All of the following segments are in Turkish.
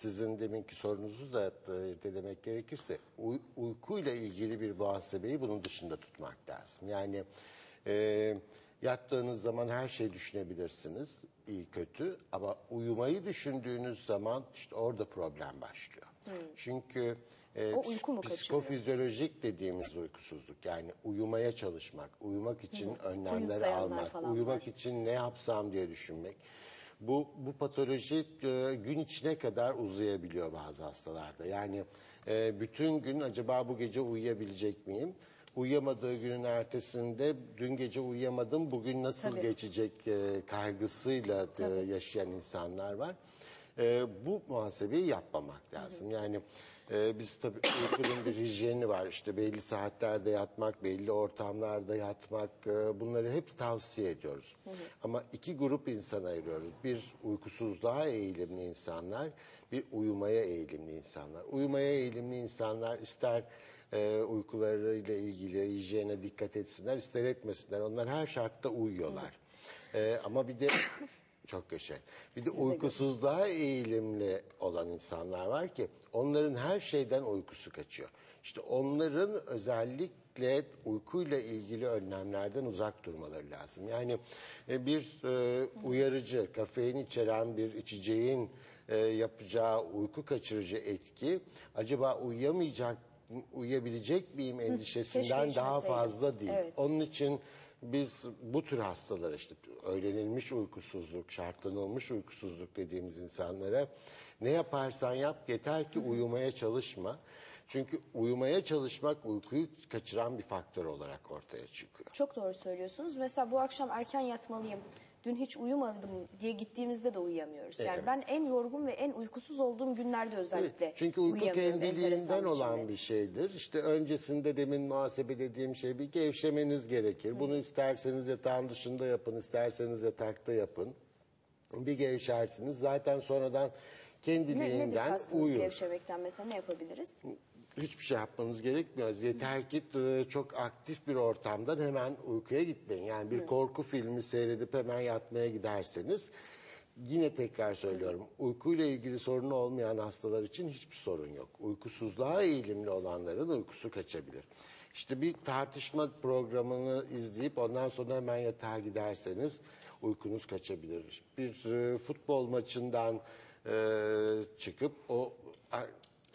sizin deminki sorunuzu da e, demek gerekirse uy- uykuyla ilgili bir muhasebeyi bunun dışında tutmak lazım. Yani e, yattığınız zaman her şeyi düşünebilirsiniz iyi kötü ama uyumayı düşündüğünüz zaman işte orada problem başlıyor. Çünkü e, O uyku mu kaçırıyor? psikofizyolojik dediğimiz uykusuzluk yani uyumaya çalışmak, uyumak için önlemler Uyumsayanlar almak, uyumak var. için ne yapsam diye düşünmek. Bu bu patoloji e, gün içine kadar uzayabiliyor bazı hastalarda. Yani e, bütün gün acaba bu gece uyuyabilecek miyim? Uyuyamadığı günün ertesinde dün gece uyuyamadım bugün nasıl Tabii. geçecek e, kaygısıyla e, yaşayan insanlar var. E, bu muhasebeyi yapmamak lazım. Yani e, biz tabii uykunun bir hijyeni var. İşte belli saatlerde yatmak, belli ortamlarda yatmak e, bunları hep tavsiye ediyoruz. Ama iki grup insan ayırıyoruz. Bir uykusuzluğa eğilimli insanlar, bir uyumaya eğilimli insanlar. Uyumaya eğilimli insanlar ister e, uykularıyla ilgili hijyene dikkat etsinler, ister etmesinler. Onlar her şartta uyuyorlar. E, ama bir de çok yaşa. Bir de Siz de uykusuzluğa eğilimli olan insanlar var ki onların her şeyden uykusu kaçıyor. İşte onların özellikle uykuyla ilgili önlemlerden uzak durmaları lazım. Yani e, bir e, uyarıcı, kafein içeren bir içeceğin e, yapacağı uyku kaçırıcı etki acaba uyuyamayacak uyuyabilecek miyim endişesinden daha içmeseydim. fazla değil. Evet. Onun için biz bu tür hastalara işte öğrenilmiş uykusuzluk, şartlanılmış uykusuzluk dediğimiz insanlara ne yaparsan yap yeter ki uyumaya çalışma. Çünkü uyumaya çalışmak uykuyu kaçıran bir faktör olarak ortaya çıkıyor. Çok doğru söylüyorsunuz. Mesela bu akşam erken yatmalıyım. Dün hiç uyumadım diye gittiğimizde de uyuyamıyoruz. Yani Evet. ben en yorgun ve en uykusuz olduğum günlerde özellikle Çünkü uyku kendiliğinden olan bir şeydir. İşte öncesinde demin muhasebe dediğim şey bir gevşemeniz gerekir. Bunu isterseniz yatağın dışında yapın, isterseniz yatakta yapın. Bir gevşersiniz. Zaten sonradan Ne, nedir kendiliğinden uyur. gevşemekten mesela ne yapabiliriz? Hiçbir şey yapmanız gerekmiyor. Yeter ki e, çok aktif bir ortamdan hemen uykuya gitmeyin. Yani bir korku filmi seyredip hemen yatmaya giderseniz yine tekrar söylüyorum. Uykuyla ilgili sorunu olmayan hastalar için hiçbir sorun yok. Uykusuzluğa eğilimli olanların uykusu kaçabilir. İşte bir tartışma programını izleyip ondan sonra hemen yatağa giderseniz uykunuz kaçabilir. Bir e, futbol maçından e, çıkıp o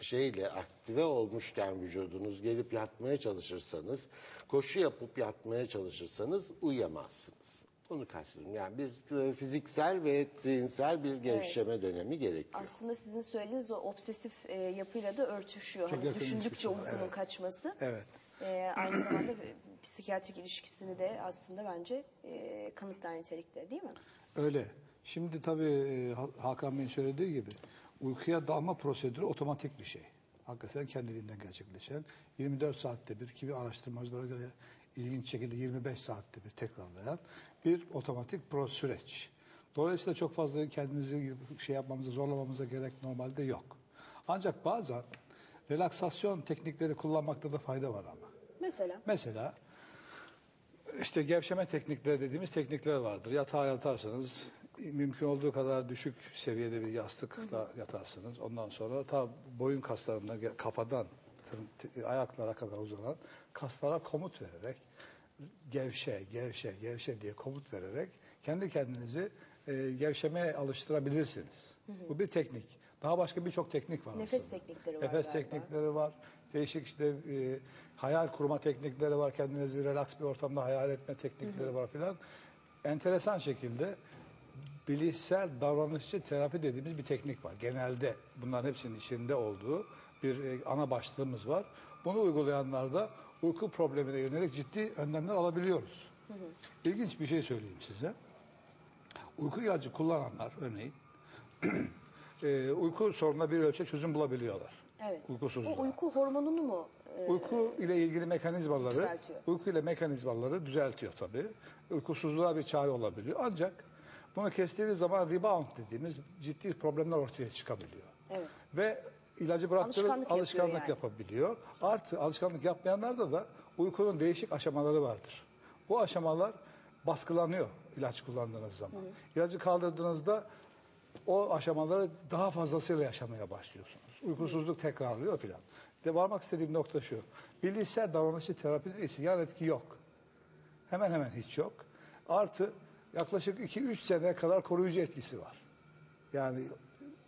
şeyle aktive olmuşken vücudunuz gelip yatmaya çalışırsanız, koşu yapıp yatmaya çalışırsanız uyuyamazsınız. Onu kastediyorum. Yani bir e, fiziksel ve zihinsel bir gevşeme dönemi gerekiyor. Aslında sizin söylediğiniz o obsesif e, yapıyla da örtüşüyor. Çok Hani düşündükçe uykunun evet. kaçması. Evet. E, aynı zamanda psikiyatrik ilişkisini de aslında bence e, kanıtlar nitelikte değil mi? Öyle. Şimdi tabii e, Ha- Hakan Bey'in söylediği gibi uykuya dalma prosedürü otomatik bir şey. Hakikaten kendiliğinden gerçekleşen 24 saatte bir kimi araştırmacılara göre ilginç şekilde 25 saatte bir tekrarlayan bir otomatik pro süreç. Dolayısıyla çok fazla kendimizi şey yapmamıza zorlamamıza gerek normalde yok. Ancak bazen relaksasyon teknikleri kullanmakta da fayda var ama. Mesela Mesela işte gevşeme teknikleri dediğimiz teknikler vardır. Yatağa yatarsanız mümkün olduğu kadar düşük seviyede bir yastıkla yatarsınız. Ondan sonra ta boyun kaslarından kafadan ayaklara kadar uzanan kaslara komut vererek gevşe, gevşe, gevşe diye komut vererek kendi kendinizi e, gevşemeye alıştırabilirsiniz. Bu bir teknik. Daha başka birçok teknik var Nefes aslında. teknikleri var Nefes galiba. teknikleri var. Değişik işte e, hayal kurma teknikleri var. Kendinizi relax bir ortamda hayal etme teknikleri var filan. Enteresan şekilde bilişsel davranışçı terapi dediğimiz bir teknik var. Genelde bunların hepsinin içinde olduğu bir e, ana başlığımız var. Bunu uygulayanlarda uyku problemine yönelik ciddi önlemler alabiliyoruz. İlginç bir şey söyleyeyim size. Uyku ilacı kullananlar örneğin e, uyku sorununa bir ölçek çözüm bulabiliyorlar. evet. Uykusuzluğa. O uyku hormonunu mu e, Uyku ile ilgili mekanizmaları, Düzeltiyor. uyku ile mekanizmaları düzeltiyor tabii. Uykusuzluğa bir çare olabiliyor. Ancak bunu kestiğiniz zaman rebound dediğimiz ciddi problemler ortaya çıkabiliyor. Evet. Ve ilacı bıraktığınız Alışkanlık alışkanlık, yani. yapabiliyor. Artı alışkanlık yapmayanlarda da uykunun değişik aşamaları vardır. Bu aşamalar baskılanıyor ilaç kullandığınız zaman. İlacı kaldırdığınızda o aşamaları daha fazlasıyla yaşamaya başlıyorsunuz. Uykusuzluk tekrarlıyor filan. De varmak istediğim nokta şu. Bilişsel davranışçı terapide ise yan etki yok. Hemen hemen hiç yok. Artı yaklaşık 2-3 sene kadar koruyucu etkisi var. Yani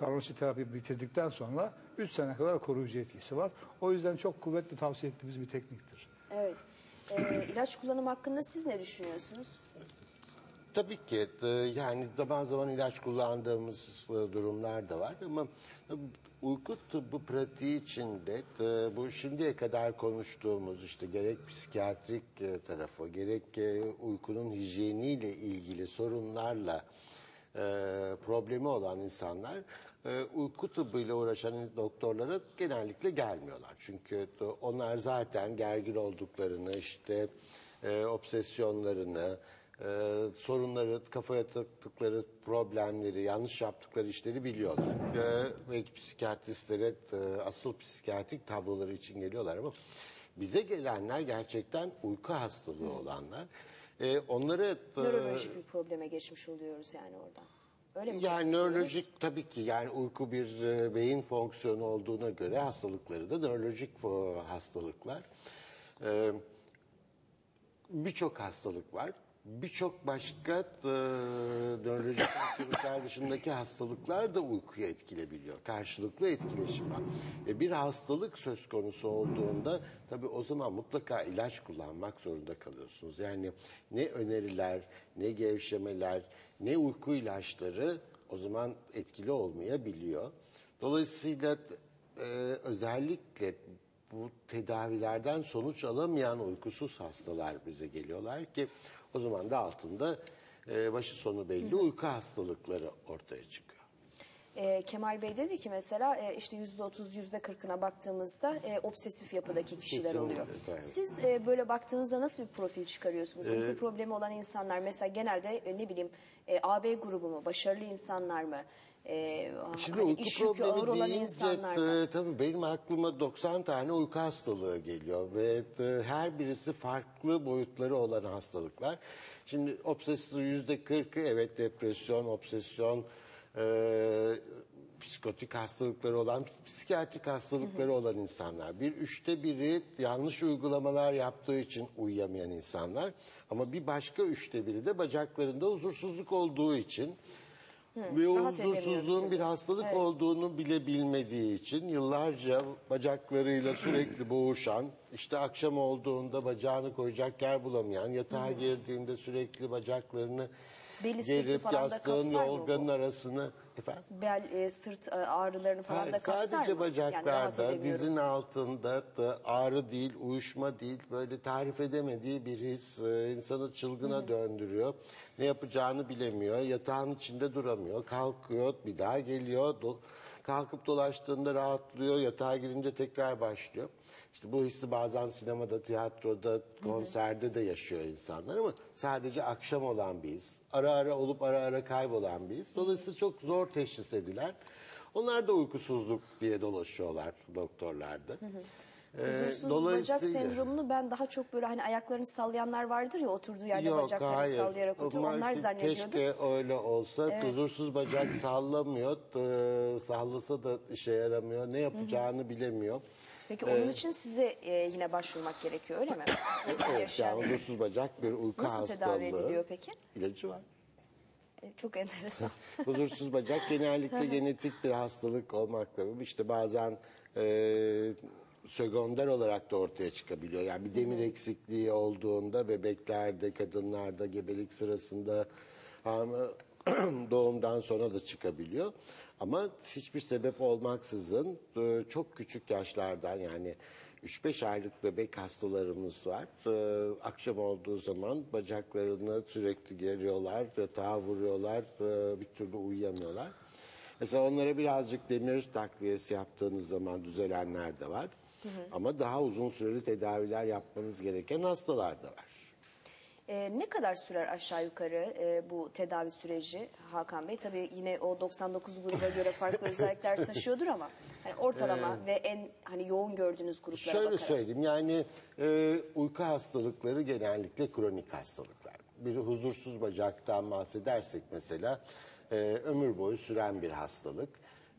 davranışçı terapi bitirdikten sonra 3 sene kadar koruyucu etkisi var. O yüzden çok kuvvetli tavsiye ettiğimiz bir tekniktir. Evet. Ee, ilaç kullanımı hakkında siz ne düşünüyorsunuz? Tabii ki e, yani zaman zaman ilaç kullandığımız e, durumlar da var ama uyku tıbbı pratiği içinde e, bu şimdiye kadar konuştuğumuz işte gerek psikiyatrik e, tarafı gerek e, uykunun hijyeniyle ilgili sorunlarla e, problemi olan insanlar e, uyku tıbbıyla uğraşan doktorlara genellikle gelmiyorlar. Çünkü onlar zaten gergin olduklarını işte obsesyonlarını e, sorunları, kafaya taktıkları problemleri, yanlış yaptıkları işleri biliyorlar. E, belki psikiyatristlere e, asıl psikiyatrik tabloları için geliyorlar ama bize gelenler gerçekten uyku hastalığı olanlar. E, onlara e, Nörolojik bir probleme geçmiş oluyoruz yani oradan. Öyle mi? yani nörolojik tabii ki yani uyku bir e, beyin fonksiyonu olduğuna göre hastalıkları da nörolojik e, hastalıklar. E, Birçok hastalık var. Birçok başka e, nörolojik hastalıklar dışındaki hastalıklar da uykuyu etkilebiliyor. Karşılıklı etkileşim var. Ve bir hastalık söz konusu olduğunda tabii o zaman mutlaka ilaç kullanmak zorunda kalıyorsunuz. Yani ne öneriler, ne gevşemeler, ne uyku ilaçları o zaman etkili olmayabiliyor. Dolayısıyla e, özellikle bu tedavilerden sonuç alamayan uykusuz hastalar bize geliyorlar ki o zaman da altında e, başı sonu belli uyku hastalıkları ortaya çıkıyor. Ee, Kemal Bey dedi ki mesela e, işte yüzde otuz, yüzde kırkına baktığımızda e, obsesif yapıdaki kişiler Kesinlikle, oluyor. evet. Siz e, böyle baktığınızda nasıl bir profil çıkarıyorsunuz? Ee, Uyku problemi olan insanlar mesela genelde e, ne bileyim e, AB grubu mu, başarılı insanlar mı? E, Şimdi hani uyku yükü ağır problemi olan insanlar e, tabii benim aklıma 90 tane uyku hastalığı geliyor ve e, her birisi farklı boyutları olan hastalıklar. Şimdi obsesyon yüzde 40'ı evet depresyon, obsesyon, e, psikotik hastalıkları olan, psikiyatrik hastalıkları olan insanlar. Bir üçte biri yanlış uygulamalar yaptığı için uyuyamayan insanlar. Ama bir başka üçte biri de bacaklarında huzursuzluk olduğu için ve o rahat edemiyoruz huzursuzluğun bir hastalık Evet. olduğunu bile bilmediği için yıllarca bacaklarıyla sürekli boğuşan, işte akşam olduğunda bacağını koyacak yer bulamayan, yatağa girdiğinde sürekli bacaklarını Beli, gerip falan da yastığın bu? yorganın arasını efendim Bel, e, sırt e, ağrılarını falan Hayır, da kapsar sadece mı? Yani bacaklarda, edemiyorum. dizin altında da ağrı değil, uyuşma değil, böyle tarif edemediği bir his e, insanı çılgına döndürüyor. Ne yapacağını bilemiyor, yatağın içinde duramıyor, kalkıyor, bir daha geliyor, kalkıp dolaştığında rahatlıyor, yatağa girince tekrar başlıyor. İşte bu hissi bazen sinemada, tiyatroda, konserde de yaşıyor insanlar ama sadece akşam olan bir his. Ara ara olup ara ara kaybolan bir his. Dolayısıyla çok zor teşhis edilen. Onlar da uykusuzluk diye dolaşıyorlar doktorlarda. Ee, Huzursuz bacak sendromunu ben daha çok böyle hani ayaklarını sallayanlar vardır ya oturduğu yerde Yok bacaklarını hayır. sallayarak oturuyor. Onlar zannediyordum. Keşke öyle olsa. Huzursuz bacak sallamıyor. Ee, sallasa da işe yaramıyor. Ne yapacağını bilemiyor. Peki onun için size e, yine başvurmak gerekiyor öyle mi? Evet, yani huzursuz bacak bir uyku Nasıl hastalığı. tedavi ediliyor peki? İlacı var. E, Çok enteresan. Huzursuz bacak genellikle genetik bir hastalık olmakla işte bazen e, sögonder olarak da ortaya çıkabiliyor. Yani bir demir eksikliği olduğunda bebeklerde, kadınlarda, gebelik sırasında doğumdan sonra da çıkabiliyor. Ama hiçbir sebep olmaksızın e, çok küçük yaşlardan yani 3-5 aylık bebek hastalarımız var. Ee, akşam olduğu zaman bacaklarını sürekli geriyorlar, yatağa vuruyorlar, ee, bir türlü uyuyamıyorlar. Mesela onlara birazcık demir takviyesi yaptığınız zaman düzelenler de var. Ama daha uzun süreli tedaviler yapmanız gereken hastalar da var. E, ne kadar sürer aşağı yukarı e, bu tedavi süreci Hakan Bey? Tabii yine o 99 gruba göre farklı özellikler taşıyordur ama hani ortalama ve en hani yoğun gördüğünüz gruplara Şöyle bakarak. söyleyeyim yani e, uyku hastalıkları genellikle kronik hastalıklar. Bir huzursuz bacaktan bahsedersek mesela e, ömür boyu süren bir hastalık.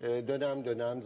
E, dönem dönem